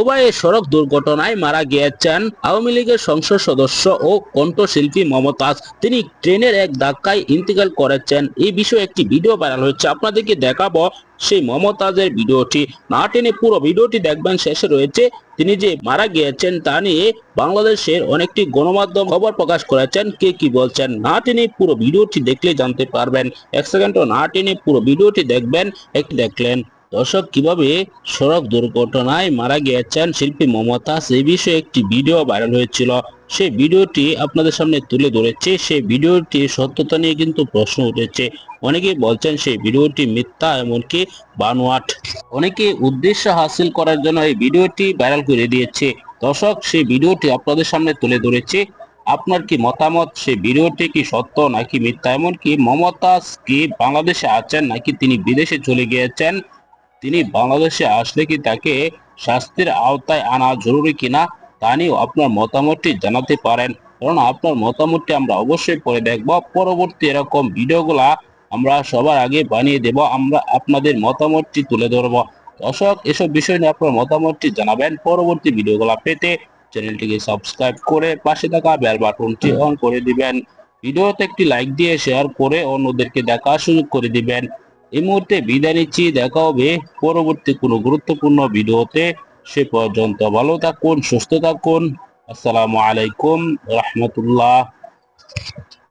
দুবাইয়ে সড়ক দুর্ঘটনায় মারা গিয়েছেন আওয়ামী লীগের সংসদ সদস্য ও কণ্ঠশিল্পী মমতাজ। তিনি ট্রেনের এক ধাক্কায় ইন্তেকাল করেছেন। এই বিষয়ে একটি ভিডিও ভাইরাল হচ্ছে আপনাদেরকে দেখাবো সেই মমতাজের ভিডিওটি। না টেনে পুরো ভিডিওটি দেখবেন, শেষে রয়েছে। তিনি যে মারা গিয়েছেন তা নিয়ে বাংলাদেশের অনেকটি গণমাধ্যম খবর প্রকাশ করেছেন। কে কি বলছেন? না টেনে পুরো ভিডিওটি দেখলে জানতে পারবেন। এক সেকেন্ডও না টেনে পুরো ভিডিওটি দেখবেন। একটি দেখলেন। দর্শক, কীভাবে সড়ক দুর্ঘটনায় মারা গিয়েছেন শিল্পী মমতা, সেই বিষয়ে একটি ভিডিও ভাইরাল হয়েছিল। সেই ভিডিওটি আপনাদের সামনে তুলে ধরেছে। সেই ভিডিওটি সত্যতা নিয়ে কিন্তু প্রশ্ন উঠেছে। অনেকেই বলছেন সেই ভিডিওটি মিথ্যা, এমনকি বানোয়াট। অনেকে উদ্দেশ্য হাসিল করার জন্য এই ভিডিওটি ভাইরাল করে দিয়েছে। দর্শক, সেই ভিডিওটি আপনাদের সামনে তুলে ধরেছে। আপনার কি মতামত? সেই ভিডিওটি কি সত্য নাকি মিথ্যা? এমনকি মমতাজ কি বাংলাদেশে আছেন নাকি তিনি বিদেশে চলে গিয়েছেন? তিনি বাংলাদেশে আসলে কি তাকে শাস্তির আওতায় আনা জরুরি কিনা তা নিয়েও আপনার মতামতটি জানাতে পারেন। কারণ আপনার মতামতটি আমরা অবশ্যই পরে দেখব। পরবর্তী এরকম ভিডিওগুলা আমরা সবার আগে বানিয়ে দেব। আমরা আপনাদের মতামতটি তুলে ধরব। দর্শক, এসব বিষয় নিয়ে আপনার মতামতটি জানাবেন। পরবর্তী ভিডিওগুলা পেতে চ্যানেলটিকে সাবস্ক্রাইব করে পাশে থাকা বেল বাটনটি অন করে দিবেন। ভিডিওতে একটি লাইক দিয়ে শেয়ার করে অন্যদেরকে দেখার সুযোগ করে দিবেন। এই মুহূর্তে বিদায় নিচ্ছি। দেখা হবে পরবর্তী কোনো গুরুত্বপূর্ণ ভিডিওতে। সে পর্যন্ত ভালো থাকুন, সুস্থ থাকুন। আসসালামু আলাইকুম রহমতুল্লাহ।